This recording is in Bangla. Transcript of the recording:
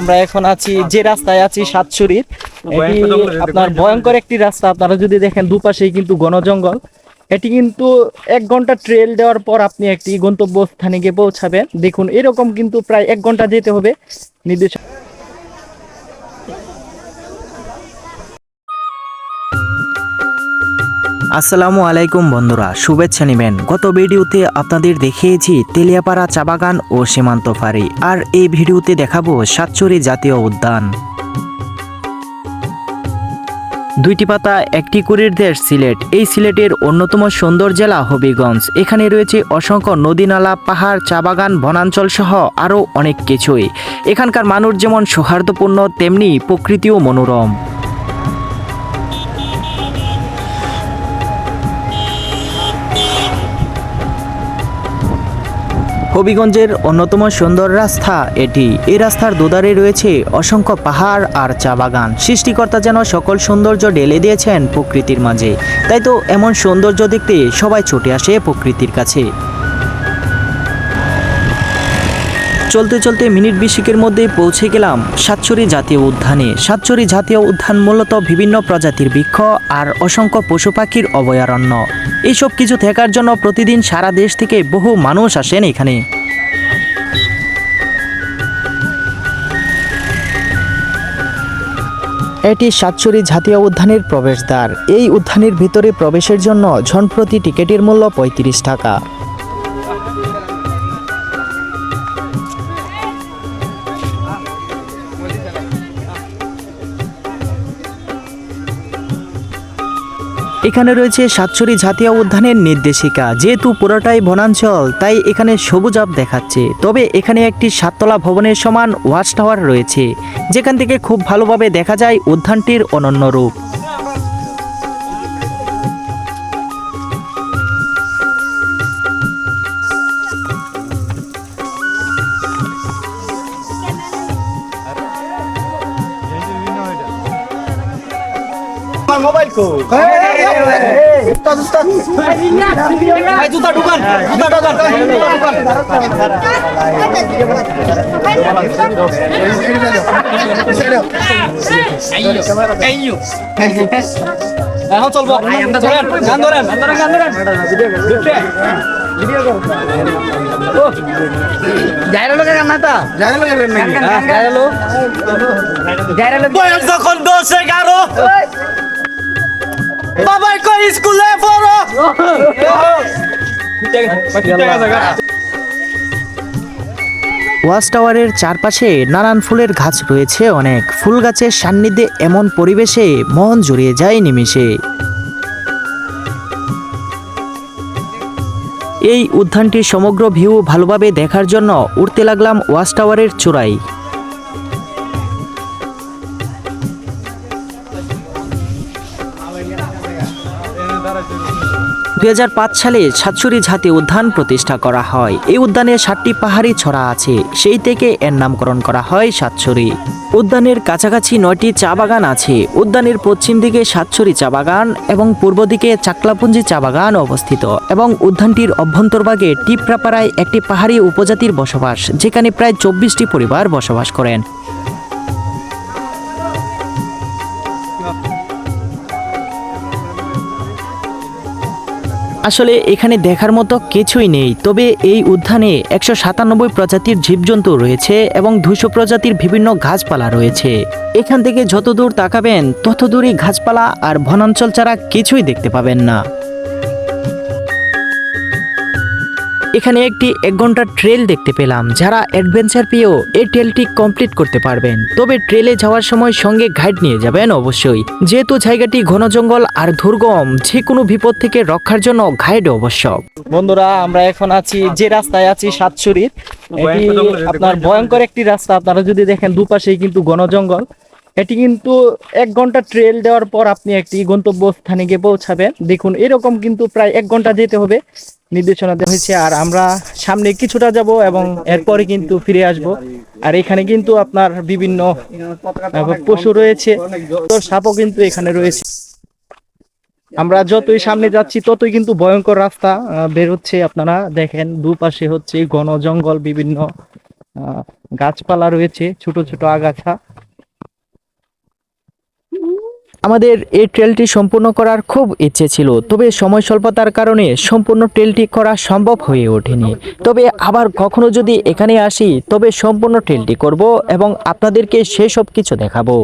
আমরা এখন আছি যে রাস্তায় আছি সাতছড়ির এটি আপনার ভয়ঙ্কর একটি রাস্তা। আপনারা যদি দেখেন দুপাশেই কিন্তু ঘন জঙ্গল এটি কিন্তু এক ঘণ্টা ট্রেল দেওয়ার পর আপনি একটি গন্তব্য স্থানে গিয়ে পৌঁছাবেন। দেখুন এরকম কিন্তু প্রায় এক ঘণ্টা যেতে হবে। নির্দেশ আসসালামু আলাইকুম বন্ধুরা, শুভেচ্ছা নেবেন। গত ভিডিওতে আপনাদের দেখিয়েছি তেলিয়াপাড়া চা বাগান ও সীমান্ত ফাঁড়ি। আর এই ভিডিওতে দেখাবো সাতচুরি জাতীয় উদ্যান। দুইটি পাতা, একটি কুড়ির দেশ সিলেট। এই সিলেটের অন্যতম সুন্দর জেলা হবিগঞ্জ। এখানে রয়েছে অসংখ্য নদী নালা পাহাড় চা বাগান বনাঞ্চল সহ আরও অনেক কিছুই। এখানকার মানুষ যেমন সৌহার্দ্যপূর্ণ, তেমনি প্রকৃতিও মনোরম। হবিগঞ্জের অন্যতম সুন্দর রাস্তা এটি। এই রাস্তার দুধারে রয়েছে অসংখ্য পাহাড় আর চা বাগান। সৃষ্টিকর্তা যেন সকল সৌন্দর্য ঢেলে দিয়েছেন প্রকৃতির মাঝে। তাই তো এমন সৌন্দর্য দেখতে সবাই ছুটে আসে প্রকৃতির কাছে। চলতে চলতে মিনিট বিশেকের মধ্যে পৌঁছে গেলাম সাতচুরি জাতীয় উদ্যানে। সাতচুরি জাতীয় উদ্যান মূলত বিভিন্ন প্রজাতির বৃক্ষ আর অসংখ্য পশু পাখির অভয়ারণ্য। এইসব কিছু থাকার জন্য প্রতিদিন সারা দেশ থেকে বহু মানুষ আসেন এখানে। এটি সাতচুরি জাতীয় উদ্যানের প্রবেশদ্বার। এই উদ্যানের ভিতরে প্রবেশের জন্য ঝনপ্রতি টিকিটের মূল্য পঁয়ত্রিশ টাকা। এখানে রয়েছে সাতছড়ি জাতীয় উদ্যানের নির্দেশিকা। যেহেতু পুরোটাই বনাঞ্চল, তাই এখানে সবুজ আপ দেখাচ্ছে। তবে এখানে একটি সাততলা ভবনের সমান ওয়াচ টাওয়ার রয়েছে। যেখান থেকে খুব ভালোভাবে দেখা যায় উদ্যানটির অনন্য রূপ। আমার মোবাইল কো জুতা ঢুকান জুতা ঢুকান এখন চলবো ধরেন গান ধরেন গান ধরেন বয়স যখন দশ এগারো বাবাই কই স্কুলে পড়ো? ওয়াচ টাওয়ারের চারপাশে নানান ফুলের গাছ রয়েছে, অনেক ফুল গাছের সান্নিধ্যে এমন পরিবেশে মন জুড়িয়ে যায় নিমিষে। এই উদ্যানটির সমগ্র ভিউ ভালোভাবে দেখার জন্য উঠতে লাগলাম ওয়াচ টাওয়ারের চূড়ায়। দু হাজার পাঁচ সালে সাতসুরি জাতীয় উদ্যান প্রতিষ্ঠা করা হয়। এই উদ্যানে সাতটি পাহাড়ি ছড়া আছে। সেই থেকে এর নামকরণ করা হয় সাতসুরি উদ্যানের কাছাকাছি নয়টি চা বাগান আছে। উদ্যানের পশ্চিম দিকে সাতসুরি চা বাগান এবং পূর্ব দিকে চাকলাপুঞ্জি চা বাগান অবস্থিত এবং উদ্যানটির অভ্যন্তরভাগে টিপরাপাড়ায় একটি পাহাড়ি উপজাতির বসবাস, যেখানে প্রায় চব্বিশটি পরিবার বসবাস করেন। আসলে এখানে দেখার মতো কিছুই নেই। তবে এই উদ্যানে একশো সাতানব্বই প্রজাতির জীবজন্তু রয়েছে এবং দুশো প্রজাতির বিভিন্ন গাছপালা রয়েছে। এখান থেকে যত দূর তাকাবেন তত দূরই গাছপালা আর বনাঞ্চল ছাড়া কিছুই দেখতে পাবেন না। এখানে একটি এক ঘণ্টার ট্রেল দেখতে পেলাম যারা অ্যাডভেঞ্চার পেয়েও এই ট্রেলটি কমপ্লিট করতে পারবেন। তবে ট্রেলে যাওয়ার সময় সঙ্গে গাইড নিয়ে যাবেন অবশ্যই। যেহেতু জায়গাটি ঘন জঙ্গল আর দুর্গম যে কোনো বিপদ থেকে রক্ষার জন্য গাইড আবশ্যক বন্ধুরা আমরা এখন আছি যে রাস্তায় আছি সাতছড়ির এটি আপনার ভয়ঙ্কর একটি রাস্তা। আপনারা যদি দেখেন দুপাশেই কিন্তু ঘন জঙ্গল। এটি কিন্তু এক ঘণ্টা ট্রেল দেওয়ার পর আপনি একটি গন্তব্য স্থানে গিয়ে পৌঁছাবেন। দেখুন এরকম কিন্তু প্রায় এক ঘণ্টা যেতে হবে। নির্দেশনা দেওয়া হয়েছে। আর আমরা সামনে কিছুটা যাব এবং এরপরে কিন্তু ফিরে আসব। আর এখানে কিন্তু আপনার বিভিন্ন পশু রয়েছে। সাপও কিন্তু এখানে রয়েছে। আমরা যতই সামনে যাচ্ছি, ততই কিন্তু ভয়ঙ্কর রাস্তা বের হচ্ছে। আপনারা দেখেন, দুপাশে হচ্ছে ঘন জঙ্গল, বিভিন্ন গাছপালা রয়েছে, ছোট ছোট আগাছা। আমাদের এই ট্রেলটি সম্পূর্ণ করার খুব ইচ্ছে ছিল, তবে সময় স্বল্পতার কারণে সম্পূর্ণ ট্রেলটি করা সম্ভব হয়ে ওঠেনি। তবে আবার কখনো যদি এখানে আসি, তবে সম্পূর্ণ ট্রেলটি করব এবং আপনাদেরকে সেসব কিছু দেখাবো।